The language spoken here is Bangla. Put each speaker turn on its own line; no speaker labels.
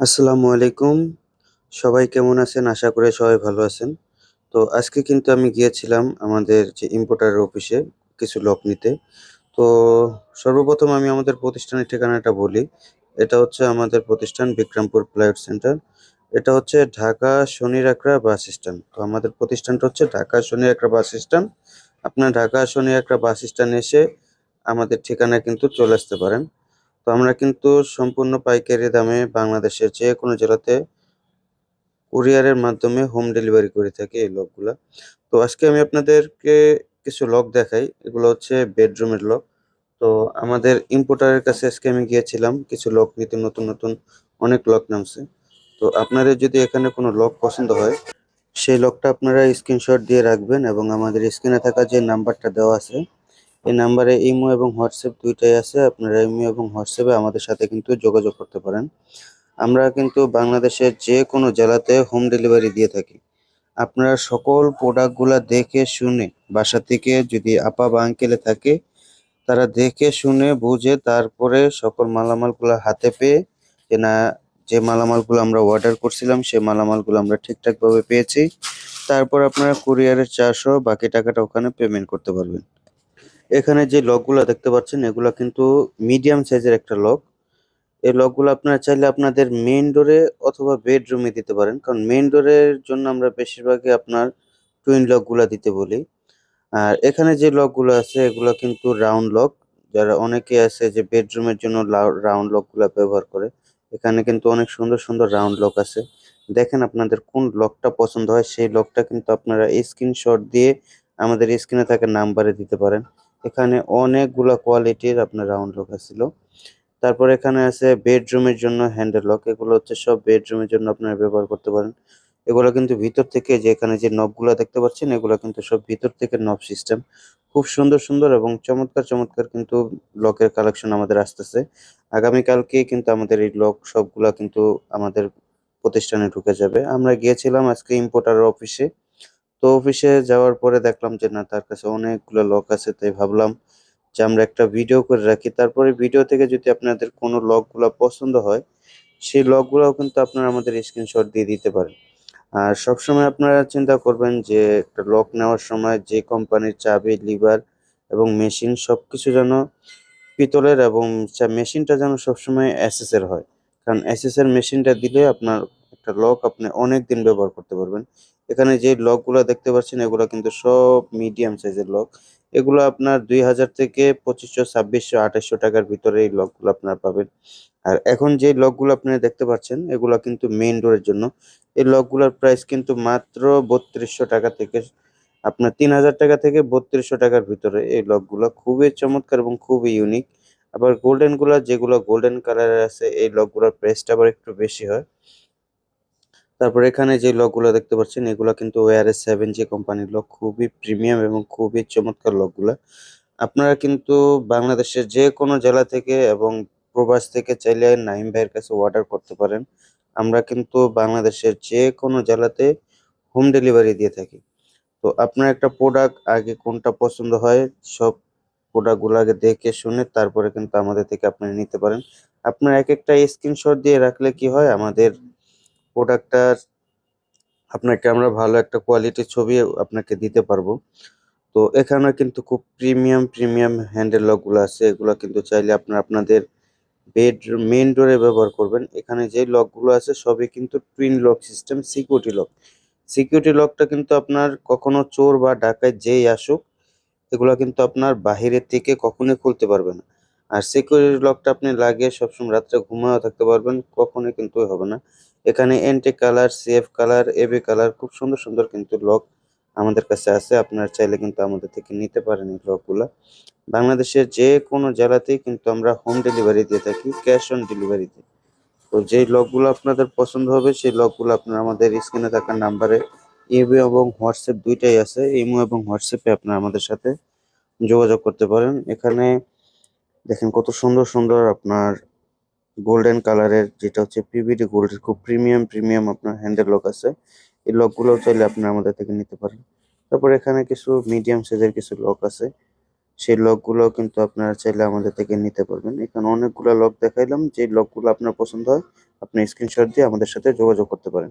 আসসালামু আলাইকুম। সবাই কেমন আছেন? আশা করি সবাই ভালো আছেন। তো আজকে কিন্তু আমি গিয়েছিলাম আমাদের যে ইম্পোর্টারের অফিসে কিছু লক নিতে। তো সর্বপ্রথম আমি আমাদের প্রতিষ্ঠানের ঠিকানাটা বলি। এটা হচ্ছে আমাদের প্রতিষ্ঠান বিক্রমপুর প্লাইউড সেন্টার। এটা হচ্ছে ঢাকা শনি-একরা বাস স্ট্যান্ড। তো আমাদের প্রতিষ্ঠানটা হচ্ছে ঢাকা শনি-একরা বাস স্ট্যান্ড। আপনার ঢাকা শনি-একরা বাস স্ট্যান্ড এসে আমাদের ঠিকানায় কিন্তু চলে আসতে পারেন। তো আমরা কিন্তু সম্পূর্ণ পাইকারি দামে বাংলাদেশের যে কোনো জেলাতে কুরিয়ারের মাধ্যমে হোম ডেলিভারি করে থাকি এই লকগুলা। তো আজকে আমি আপনাদেরকে কিছু লক দেখাই। এগুলো হচ্ছে বেডরুমের লক। তো আমাদের ইম্পোর্টারের কাছে আজকে আমি গিয়েছিলাম কিছু লক নিতে নতুন, নতুন অনেক লক নামছে। তো আপনাদের যদি এখানে কোনো লক পছন্দ হয়, সেই লকটা আপনারা স্ক্রিনশট দিয়ে রাখবেন এবং আমাদের স্ক্রিনে থাকা যে নাম্বারটা দেওয়া আছে, এই নাম্বারে ইমো এবং হোয়াটসঅ্যাপ দুইটাই আছে। আপনারা ইমো এবং হোয়াটসঅ্যাপে আমাদের সাথে কিন্তু যোগাযোগ করতে পারেন। আমরা কিন্তু বাংলাদেশের যে কোনো জেলাতে হোম ডেলিভারি দিয়ে থাকি। আপনারা সকল প্রোডাক্টগুলা দেখে শুনে বাসা থেকে যদি আপা বা আঙ্কেলে থাকে, তারা দেখে শুনে বুঝে তারপরে সকল মালামালগুলা হাতে পেয়ে যে না যে মালামালগুলো আমরা অর্ডার করছিলাম সেই মালামালগুলো আমরা ঠিকঠাকভাবে পেয়েছি। তারপর আপনারা কুরিয়ারের সহ বাকি টাকাটা ওখানে পেমেন্ট করতে পারবেন। এখানে যে লকগুলা দেখতে পাচ্ছেন এগুলা কিন্তু মিডিয়াম সাইজের একটা লক। এই লকগুলো আপনারা চাইলে আপনাদের মেইন ডোরে অথবা বেডরুমে দিতে পারেন। কারণ মেইন ডোরের জন্য আমরা বেশিরভাগই আপনার টুইন লকগুলা দিতে বলি। আর এখানে যে লকগুলো আছে এগুলো কিন্তু রাউন্ড লক। যারা অনেকে আছে যে বেডরুমের জন্য রাউন্ড লকগুলা ব্যবহার করে। এখানে কিন্তু অনেক সুন্দর, সুন্দর রাউন্ড লক আছে। দেখেন আপনাদের কোন লকটা পছন্দ হয় সেই লকটা কিন্তু আপনারা স্ক্রিনশট দিয়ে আমাদের স্ক্রিনে থাকা নাম্বারে দিতে পারেন। এখানে অনেকগুলা কোয়ালিটির আপনার রাউন্ড লক আছিল। তারপর এখানে আছে বেডরুমের জন্য হ্যান্ডেল লক। এগুলো হচ্ছে সব বেডরুমের জন্য আপনারা ব্যবহার করতে পারেন। এগুলো কিন্তু ভিতর থেকে যে এখানে যে নবগুলা দেখতে পাচ্ছেন এগুলো কিন্তু সব ভিতর থেকে নব সিস্টেম। খুব সুন্দর, সুন্দর এবং চমৎকার, চমৎকার কিন্তু লকের কালেকশন আমাদের আসতেছে। আগামীকালকেই কিন্তু আমাদের এই লক সবগুলা কিন্তু আমাদের প্রতিষ্ঠানে ঢুকে যাবে। আমরা গিয়েছিলাম আজকে ইম্পোর্টারের অফিসে। তো অফিসে যাওয়ার পরে দেখলাম যে না তার কাছে অনেকগুলো লক আছে তাই ভাবলাম যে আমরা একটা ভিডিও করে রাখি। তারপরে ভিডিও থেকে যদি আপনাদের কোনো লকগুলা পছন্দ হয়, সেই লকগুলাও কিন্তু আপনারা আমাদের স্ক্রিনশট দিয়ে দিতে পারেন। আর সবসময় আপনারা চিন্তা করবেন যে একটা লক নেওয়ার সময় যে কোম্পানির চাবি, লিভার এবং মেশিন সবকিছু যেন পিতলের এবং মেশিনটা যেন সবসময় এর হয়। কারণ এর মেশিনটা দিলে আপনার একটা লক আপনি অনেক দিন ব্যবহার করতে পারবেন। এখানে যে লকগুলা দেখতে পাচ্ছেন এগুলা কিন্তু সব মিডিয়াম সাইজের লক। এগুলো আপনার ২০০০ থেকে ২৫০০, ২৬০০, ২৮০০ টাকার ভিতরে এই লকগুলো আপনারা পাবেন। আর এখন যে লকগুলো আপনারা দেখতে পাচ্ছেন এগুলা কিন্তু মেইন ডোরের জন্য। এই লকগুলার প্রাইস কিন্তু মাত্র ৩২০০ টাকা থেকে আপনার ৩০০০ টাকা থেকে ৩২০০ টাকার ভিতরে এই লকগুলা খুবই চমৎকার এবং খুবই ইউনিক। আবার গোল্ডেনগুলা যেগুলো গোল্ডেন কালারের আছে এই লকগুলার প্রাইসটা আবার একটু বেশি হয়। তারপর এখানে যে লকগুলা দেখতে পাচ্ছেন, এগুলা কিন্তু ওয়ার এস সেভেন 7G কোম্পানির লক। খুবই প্রিমিয়াম এবং খুবই চমৎকার লকগুলা। আপনারা কিন্তু বাংলাদেশের যে কোনো জেলা থেকে এবং প্রবাস থেকে চাইলে নাঈম ভাইয়ের কাছে অর্ডার করতে পারেন। আমরা কিন্তু বাংলাদেশের যে কোনো জেলাতে হোম ডেলিভারি দিয়ে থাকি। তো আপনার একটা প্রোডাক্ট আগে কোনটা পছন্দ হয়, সব প্রোডাক্টগুলো আগে দেখে শুনে তারপরে কিন্তু আমাদের থেকে আপনারা নিতে পারেন। আপনার একেকটা স্ক্রিনশট দিয়ে রাখলে কি হয় আমাদের প্রোডাক্টটার আপনাকে আমরা ভালো একটা কোয়ালিটির ছবি আপনাকে দিতে পারব। তো এখানে কিন্তু খুব প্রিমিয়াম, প্রিমিয়াম হ্যান্ডেল লকগুলো আছে। এগুলো কিন্তু চাইলে আপনারা আপনাদের বেড মেইন ডোরে ব্যবহার করবেন। এখানে যে লকগুলো আছে সবই কিন্তু twin lock system security lock. Security লকটা কিন্তু আপনার কখনো চোর বা ডাকাত যেই আসুক এগুলা কিন্তু আপনার বাহিরের থেকে কখনোই খুলতে পারবে না। আর সিকিউরিটি লকটা আপনি লাগিয়ে সবসময় রাত্রে ঘুমায়েও থাকতে পারবেন, কখনোই কিন্তু হবে না। এখানে antique colour, CF colour, AB colour খুব সুন্দর, সুন্দর কিন্তু লক আমাদের কাছে আছে। আপনারা চাইলে কিন্তু আমাদের থেকে নিতে পারেন এই লকগুলা। বাংলাদেশের যে কোনো জেলাতেই কিন্তু আমরা হোম ডেলিভারি দিয়ে থাকি, ক্যাশ অন ডেলিভারিতে। তো যেই লকগুলো আপনাদের পছন্দ হবে সেই লকগুলো আপনারা আমাদের স্ক্রিনে থাকা নাম্বারে ইমো এবং হোয়াটসঅ্যাপ দুইটাই আছে। ইমো এবং হোয়াটসঅ্যাপে আপনারা আমাদের সাথে যোগাযোগ করতে পারেন। এখানে দেখেন কত সুন্দর, সুন্দর আপনার গোল্ডেন কালারের যেটা হচ্ছে পিভিডি গোল্ডের খুব প্রিমিয়াম, প্রিমিয়াম আপনার হ্যান্ডেল লক আছে। এই লকগুলোও চাইলে আপনারা আমাদের থেকে নিতে পারেন। তারপর এখানে কিছু মিডিয়াম সাইজের কিছু লক আছে। সেই লকগুলো কিন্তু আপনারা চাইলে আমাদের থেকে নিতে পারবেন এখানে অনেকগুলো লক দেখাইলাম যে লকগুলো আপনার পছন্দ হয় আপনি স্ক্রিনশট দিয়ে আমাদের সাথে যোগাযোগ করতে পারেন